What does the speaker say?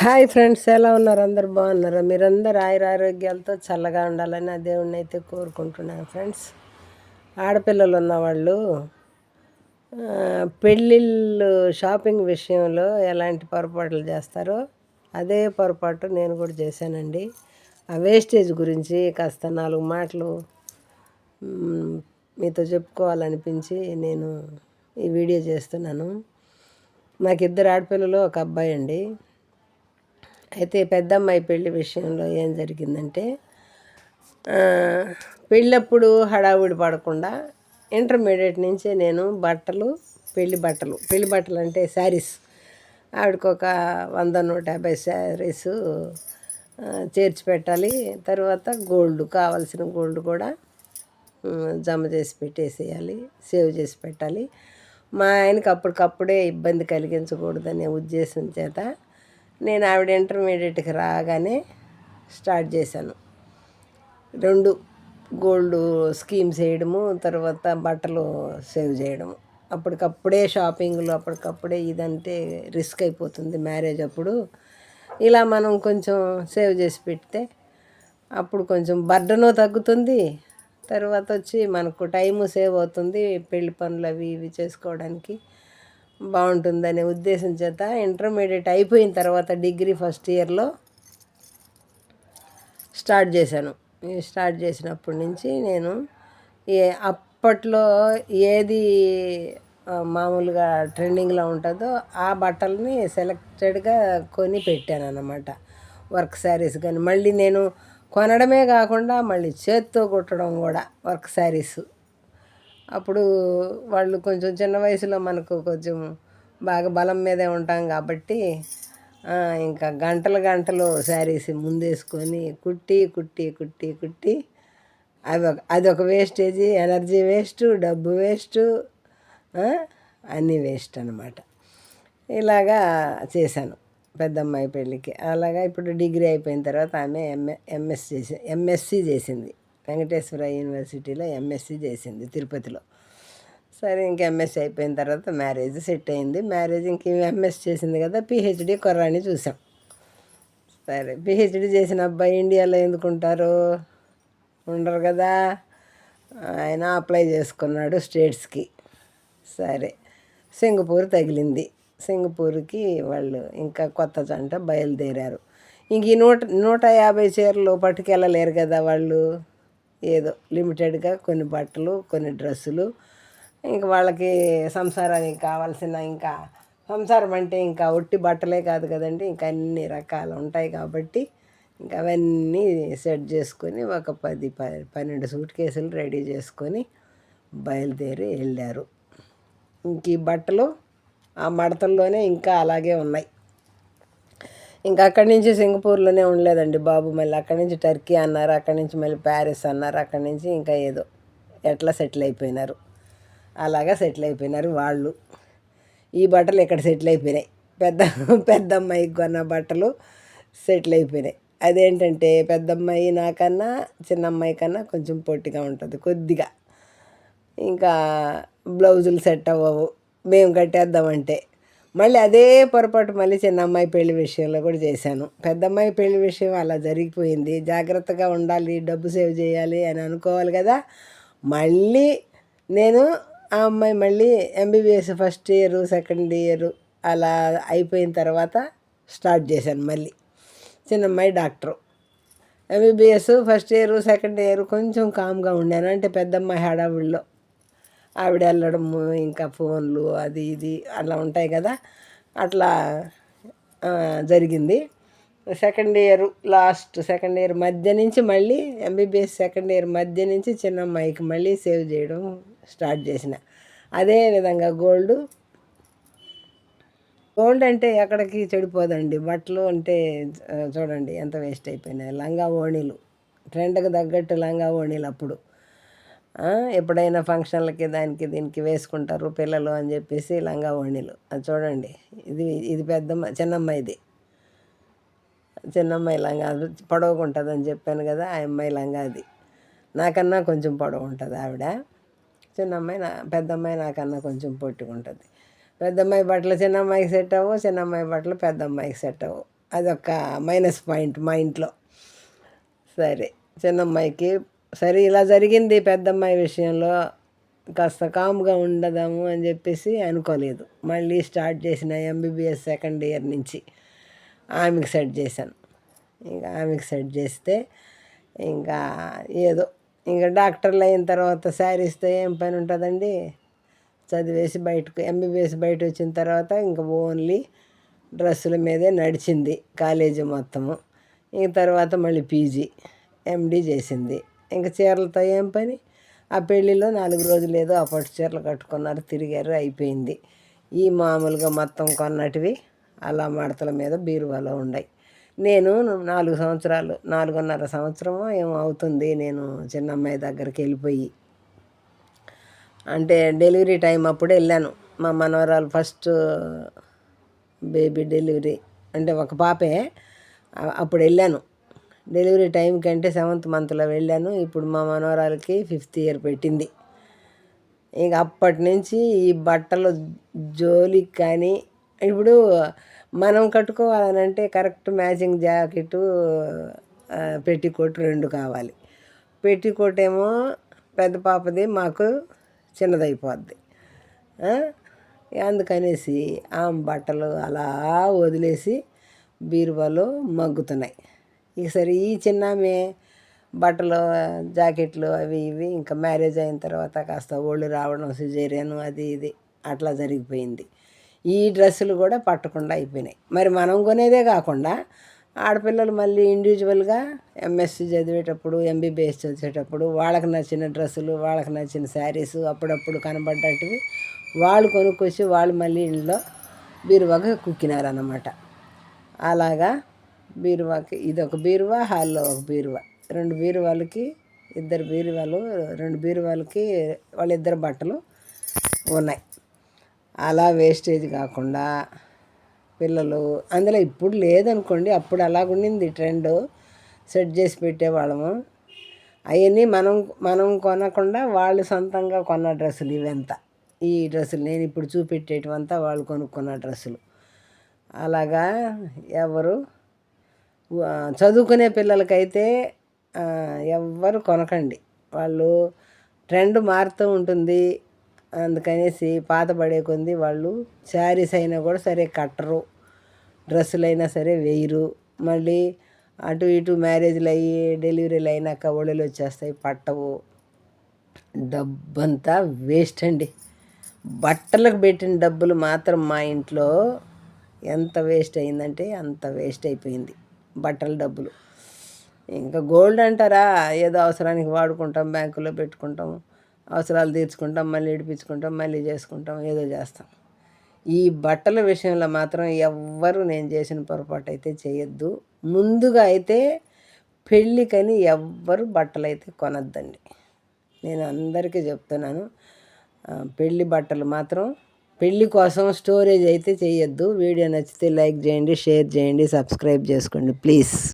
Hi friends ఎలా ఉన్నారు? అందరు బాగున్నారా? మీరందరూ ఆయుర ఆరోగ్యాలతో చల్లగా ఉండాలని ఆ దేవుణ్ణి అయితే కోరుకుంటున్నాను ఫ్రెండ్స్. ఆడపిల్లలు ఉన్నవాళ్ళు పెళ్ళిళ్ళు షాపింగ్ విషయంలో ఎలాంటి పొరపాట్లు చేస్తారో అదే పొరపాటు నేను కూడా చేశానండి. ఆ వేస్టేజ్ గురించి కాస్త నాలుగు మాటలు మీతో చెప్పుకోవాలనిపించి నేను ఈ వీడియో చేస్తున్నాను. నాకు ఇద్దరు ఆడపిల్లలు ఒక అబ్బాయి అండి. అయితే పెద్దమ్మాయి పెళ్ళి విషయంలో ఏం జరిగిందంటే పెళ్ళప్పుడు హడావుడి పడకుండా ఇంటర్మీడియట్ నుంచే నేను బట్టలు పెళ్ళి బట్టలు పెళ్ళి బట్టలు అంటే శారీస్ ఆవిడకి ఒక వంద నూట యాభై శారీస్ చేర్చి పెట్టాలి. తర్వాత గోల్డ్ కావాల్సిన గోల్డ్ కూడా జమ చేసి పెట్టేసేయాలి సేవ్ చేసి పెట్టాలి. మా ఆయనకి అప్పటికప్పుడే ఇబ్బంది కలిగించకూడదనే ఉద్దేశం చేత నేను ఆవిడ ఇంటర్మీడియట్కి రాగానే స్టార్ట్ చేశాను. రెండు గోల్డ్ స్కీమ్స్ వేయడము తర్వాత బట్టలు సేవ్ చేయడము. అప్పటికప్పుడే షాపింగ్లు అప్పటికప్పుడే ఇదంటే రిస్క్ అయిపోతుంది మ్యారేజ్ అప్పుడు. ఇలా మనం కొంచెం సేవ్ చేసి పెడితే అప్పుడు కొంచెం బర్డను తగ్గుతుంది. తర్వాత వచ్చి మనకు టైము సేవ్ అవుతుంది పెళ్ళి పనులు అవి ఇవి చేసుకోవడానికి. బాగుంటుందనే ఉద్దేశం చేత ఇంటర్మీడియట్ అయిపోయిన తర్వాత డిగ్రీ ఫస్ట్ ఇయర్లో స్టార్ట్ చేశాను. స్టార్ట్ చేసినప్పటి నుంచి నేను ఏ అప్పట్లో ఏది మామూలుగా ట్రెండింగ్లో ఉంటుందో ఆ బట్టల్ని సెలెక్టెడ్గా కొని పెట్టాను అన్నమాట వర్క్ శారీస్ కానీ మళ్ళీ నేను కొనడమే కాకుండా మళ్ళీ చేత్తో కుట్టడం కూడా వర్క్ శారీస్. అప్పుడు వాళ్ళు కొంచెం చిన్న వయసులో మనకు కొంచెం బాగా బలం మీదే ఉంటాం కాబట్టి ఇంకా గంటలు గంటలు శారీస్ ముందేసుకొని కుట్టి కుట్టి కుట్టి కుట్టి అవి ఒక అది ఒక వేస్టేజ్ ఎనర్జీ వేస్ట్ డబ్బు వేస్ట్ అన్నీ వేస్ట్ అనమాట ఇలాగా చేశాను పెద్దమ్మాయి పెళ్ళికి. అలాగా ఇప్పుడు డిగ్రీ అయిపోయిన తర్వాత ఆమె ఎంఏ ఎంఎస్ చేసి ఎంఎస్సి చేసింది. వెంకటేశ్వర యూనివర్సిటీలో ఎంఎస్సి చేసింది తిరుపతిలో. సరే ఇంక ఎంఎస్సి అయిపోయిన తర్వాత మ్యారేజ్ సెట్ అయింది. మ్యారేజ్ ఇంక ఎంఎస్ చేసింది కదా పిహెచ్డి కుర్రాన్ని చూసాం. సరే పిహెచ్డి చేసిన అబ్బాయి ఇండియాలో ఎందుకుంటారు ఉండరు కదా. ఆయన అప్లై చేసుకున్నాడు స్టేట్స్కి. సరే సింగపూర్ తగిలింది. సింగపూర్కి వాళ్ళు ఇంకా కొత్త జంట బయలుదేరారు. ఇంక ఈ నూట నూట యాభై చీరలు పట్టుకెళ్ళలేరు కదా వాళ్ళు. ఏదో లిమిటెడ్గా కొన్ని బట్టలు కొన్ని డ్రెస్సులు. ఇంక వాళ్ళకి సంసారానికి కావాల్సిన ఇంకా సంసారం అంటే ఇంకా ఒట్టి బట్టలే కాదు కదండి. ఇంకా అన్ని రకాలు ఉంటాయి కాబట్టి ఇంకా అవన్నీ సెట్ చేసుకొని ఒక పది ప- పన్నెండు సూట్ కేసులు రెడీ చేసుకొని బయలుదేరి వెళ్ళారు. ఇంక ఈ బట్టలు ఆ మడతల్లోనే ఇంకా అలాగే ఉన్నాయి. ఇంకా అక్కడి నుంచి సింగపూర్లోనే ఉండలేదండి బాబు. మళ్ళీ అక్కడి నుంచి టర్కీ అన్నారు అక్కడి నుంచి మళ్ళీ ప్యారిస్ అన్నారు అక్కడి నుంచి ఇంకా ఏదో ఎట్లా సెటిల్ అయిపోయినారు. అలాగా సెటిల్ అయిపోయినారు వాళ్ళు. ఈ బట్టలు ఇక్కడ సెటిల్ అయిపోయినాయి. పెద్ద పెద్దమ్మాయి కొన్న బట్టలు సెటిల్ అయిపోయినాయి. అదేంటంటే పెద్దమ్మాయి నాకన్నా చిన్న అమ్మాయి కన్నా కొంచెం పొట్టిగా ఉంటుంది కొద్దిగా. ఇంకా బ్లౌజులు సెట్ అవ్వవు. మేము కట్టేద్దామంటే మళ్ళీ అదే పొరపాటు మళ్ళీ చిన్న అమ్మాయి పెళ్ళి విషయంలో కూడా చేశాను. పెద్ద అమ్మాయి పెళ్ళి విషయం అలా జరిగిపోయింది. జాగ్రత్తగా ఉండాలి డబ్బు సేవ్ చేయాలి అని అనుకోవాలి కదా. మళ్ళీ నేను ఆ అమ్మాయి మళ్ళీ MBBS first year second year అలా అయిపోయిన తర్వాత స్టార్ట్ చేశాను మళ్ళీ. చిన్న అమ్మాయి doctor MBBS first year second year కొంచెం కామ్గా ఉండాను. అంటే పెద్దమ్మాయి హడావుడిలో. ఆవిడ వెళ్ళడము ఇంకా ఫోన్లు అది ఇది అలా ఉంటాయి కదా. అట్లా జరిగింది. Second year last second year మధ్య నుంచి మళ్ళీ ఎంబీబీఎస్ సెకండ్ ఇయర్ మధ్య నుంచి చిన్న అమ్మాయికి మళ్ళీ సేవ్ చేయడం స్టార్ట్ చేసిన. అదే విధంగా గోల్డ్. గోల్డ్ అంటే ఎక్కడికి చెడిపోదండి. బట్టలు అంటే చూడండి ఎంత వేస్ట్ అయిపోయినాయి. లంగా ఓణీలు ట్రెండ్కి తగ్గట్టు లంగా ఓణీలు అప్పుడు. ఎప్పుడైనా ఫంక్షన్లకి దానికి దీనికి వేసుకుంటారు పిల్లలు అని చెప్పేసి లంగా ఓణీలు. అది చూడండి. ఇది ఇది పెద్దమ్మ చిన్నమ్మాయిది చిన్నమ్మాయి లంగా పొడవుకుంటుంది పొడవుగా ఉంటుంది అని చెప్పాను కదా ఆ అమ్మాయి లంగా అది. నాకన్నా కొంచెం పొడవు ఉంటుంది ఆవిడ. చిన్నమ్మాయి నా పెద్దమ్మాయి నాకన్నా కొంచెం పొట్టుకుంటుంది ఉంటుంది. బట్టలు చిన్న అమ్మాయికి సెట్ అవ్వు చిన్నమ్మాయి బట్టలు పెద్దమ్మాయికి సెట్ అవ్వు. అదొక మైనస్ పాయింట్ మా ఇంట్లో. సరే చిన్నమ్మాయికి సరే ఇలా జరిగింది పెద్దమ్మాయి విషయంలో. కాస్త కామ్గా ఉండదాము అని చెప్పేసి అనుకోలేదు. మళ్ళీ స్టార్ట్ చేసిన ఎంబీబీఎస్ సెకండ్ ఇయర్ నుంచి ఆమెకి సెట్ చేశాను. ఇంకా ఆమెకి సెట్ చేస్తే ఇంకా ఏదో ఇంకా డాక్టర్లు అయిన తర్వాత శారీస్తో ఏం పని ఉంటుందండి? చదివేసి బయటకు ఎంబీబీఎస్ బయట వచ్చిన తర్వాత ఇంకా ఓన్లీ డ్రెస్సుల మీదే నడిచింది కాలేజీ మొత్తము. ఇంక తర్వాత మళ్ళీ పీజీ ఎండి చేసింది. ఇంకా చీరలతో ఏం పని. ఆ పెళ్ళిలో నాలుగు రోజులు ఏదో ఆ పట్టు చీరలు కట్టుకున్నారు తిరిగారు అయిపోయింది. ఈ మామూలుగా మొత్తం కొన్నటివి అలా మడతల మీద బీరువాలో ఉన్నాయి నేను నాలుగు సంవత్సరాలు నాలుగున్నర సంవత్సరము ఏమో అవుతుంది నేను చిన్న అమ్మాయి దగ్గరికి వెళ్ళిపోయి. అంటే డెలివరీ టైం అప్పుడు వెళ్ళాను. మా మనవరాలు ఫస్ట్ బేబీ డెలివరీ అంటే ఒక పాపే అప్పుడు వెళ్ళాను. డెలివరీ టైం కంటే సెవెంత్ మంత్లో వెళ్ళాను. ఇప్పుడు మా మనవరాలకి ఫిఫ్త్ ఇయర్ పెట్టింది. ఇంక అప్పటి నుంచి ఈ బట్టలు జోలికి కానీ ఇప్పుడు మనం కట్టుకోవాలనంటే కరెక్ట్ మ్యాచింగ్ జాకెట్ పెట్టికోట్ రెండు కావాలి. పెట్టికోట్ ఏమో పెద్ద పాపది మాకు చిన్నదైపోద్ది. అందుకనేసి ఆ బట్టలు అలా వదిలేసి బీరువాలో మగ్గుతున్నాయి. ఇక సరే ఈ చిన్నామే బట్టలు జాకెట్లు అవి ఇవి ఇంకా మ్యారేజ్ అయిన తర్వాత కాస్త ఒళ్ళు రావడం సిజేరియన్ అది ఇది అట్లా జరిగిపోయింది. ఈ డ్రెస్సులు కూడా పట్టకుండా అయిపోయినాయి. మరి మనం కొనేదే కాకుండా ఆడపిల్లలు మళ్ళీ ఇండివిజువల్గా ఎంఎస్సి చదివేటప్పుడు ఎంబీబీఎస్ చదివేటప్పుడు వాళ్ళకి నచ్చిన డ్రెస్సులు వాళ్ళకి నచ్చిన శారీస్ అప్పుడప్పుడు కనబడ్డటివి వాళ్ళు కొనుక్కొచ్చి వాళ్ళు మళ్ళీ ఇంట్లో బీరువాగా కుక్కినారన్నమాట. అలాగా బీరువాకి ఇది ఒక బీరువా హాల్లో ఒక బీరువా. రెండు బీరువాలకి ఇద్దరు బీరువాలు రెండు బీరువాలకి వాళ్ళిద్దరు బట్టలు ఉన్నాయి. అలా వేస్టేజ్ కాకుండా పిల్లలు అందులో ఇప్పుడు లేదనుకోండి అప్పుడు అలాగుండింది ట్రెండ్. సెట్ చేసి పెట్టేవాళ్ళము. అవన్నీ మనం మనం కొనకుండా వాళ్ళు సొంతంగా కొన్న డ్రెస్సులు ఇవంతా. ఈ డ్రెస్సులు నేను ఇప్పుడు చూపెట్టేటివంతా వాళ్ళు కొనుక్కున్న డ్రెస్సులు. అలాగా ఎవరు చదువుకునే పిల్లలకైతే ఎవ్వరు కొనకండి. వాళ్ళు ట్రెండ్ మారుతూ ఉంటుంది. అందుకనేసి పాత పడే కొంది వాళ్ళు శారీస్ అయినా కూడా సరే కట్టరు. డ్రెస్సులు అయినా సరే వేయరు. మళ్ళీ అటు ఇటు మ్యారేజ్లు అయ్యి డెలివరీలు అయినాక ఒళ్ళలు వచ్చేస్తాయి పట్టవు. డబ్బంతా వేస్ట్ అండి. బట్టలకు పెట్టిన డబ్బులు మాత్రం మా ఇంట్లో ఎంత వేస్ట్ అయిందంటే అంత వేస్ట్ అయిపోయింది. బట్టల డబ్బులు. ఇంకా గోల్డ్ అంటారా? ఏదో అవసరానికి వాడుకుంటాం బ్యాంకులో పెట్టుకుంటాం అవసరాలు తీర్చుకుంటాం మళ్ళీ ఇడిపించుకుంటాం మళ్ళీ చేసుకుంటాం ఏదో చేస్తాం. ఈ బట్టల విషయంలో మాత్రం ఎవ్వరు నేను చేసిన పొరపాటు అయితే చేయొద్దు. ముందుగా అయితే పెళ్ళికని ఎవ్వరు బట్టలు అయితే కొనద్దండి. నేను అందరికీ చెప్తున్నాను పెళ్ళి బట్టలు మాత్రం పెళ్ళి కోసం స్టోరేజ్ అయితే చేయొద్దు. వీడియో నచ్చితే లైక్ చేయండి షేర్ చేయండి సబ్స్క్రైబ్ చేసుకోండి ప్లీజ్.